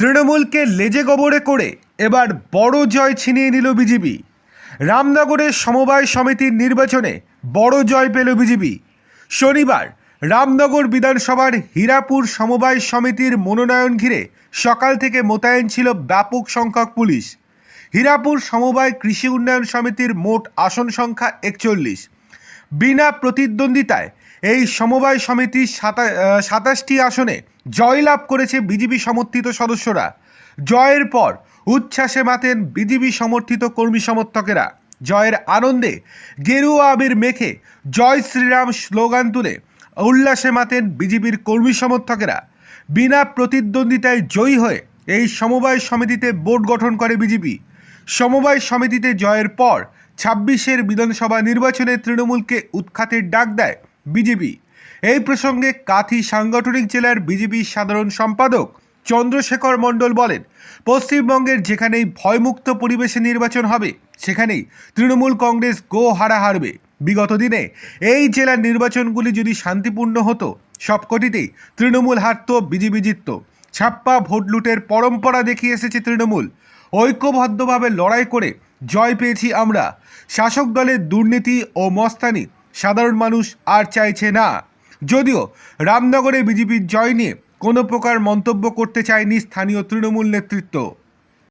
তৃণমূলকে লেজে গবরে করে এবার বড় জয় ছিনিয়ে নিল বিজেপি। রামনগরের সমবায় সমিতির নির্বাচনে বড় জয় পেল বিজেপি। শনিবার রামনগর বিধানসভার হীরাপুর সমবায় সমিতির মনোনয়ন ঘিরে সকাল থেকে মোতায়েন ছিল ব্যাপক সংখ্যক পুলিশ। হীরাপুর সমবায় কৃষি উন্নয়ন সমিতির মোট আসন সংখ্যা একচল্লিশ। বিনা প্রতিদ্বন্দ্বিতায় এই সমবায় সমিতির সাতা সাতাশটি আসনে জয়লাভ করেছে বিজেপি সমর্থিত সদস্যরা। জয়ের পর উচ্ছ্বাসে মাতেন বিজেপি সমর্থিত কর্মী সমর্থকেরা। জয়ের আনন্দে গেরুয়া আবির মেখে জয় শ্রীরাম স্লোগান তুলে উল্লাসে মাতেন বিজেপির কর্মী সমর্থকেরা। বিনা প্রতিদ্বন্দ্বিতায় জয়ী হয়ে এই সমবায় সমিতিতে বোর্ড গঠন করে বিজেপি। সমবায় সমিতিতে জয়ের পর ছাব্বিশের বিধানসভা নির্বাচনে তৃণমূলকে উৎখাতের ডাক দেয় বিজেপি। এই প্রসঙ্গে কাথি সাংগঠনিক জেলার বিজেপির সাধারণ সম্পাদক চন্দ্রশেখর মণ্ডল বলেন, পশ্চিমবঙ্গের যেখানেই ভয়মুক্ত পরিবেশে নির্বাচন হবে, সেখানেই তৃণমূল কংগ্রেস গো হারা হারবে। বিগত দিনে এই জেলার নির্বাচনগুলি যদি শান্তিপূর্ণ হতো, সবকটিতেই তৃণমূল হারত, বিজেপি জিতত। ছাপ্পা ভোট লুটের পরম্পরা দেখিয়ে এসেছে তৃণমূল। ঐক্যবদ্ধভাবে লড়াই করে জয় পেয়েছি আমরা। শাসক দলের দুর্নীতি ও মস্তানি সাধারণ মানুষ আর চাইছে না। যদিও রামনগরে বিজেপির জয় নিয়ে কোনো প্রকার মন্তব্য করতে চায়নি স্থানীয় তৃণমূল নেতৃত্ব।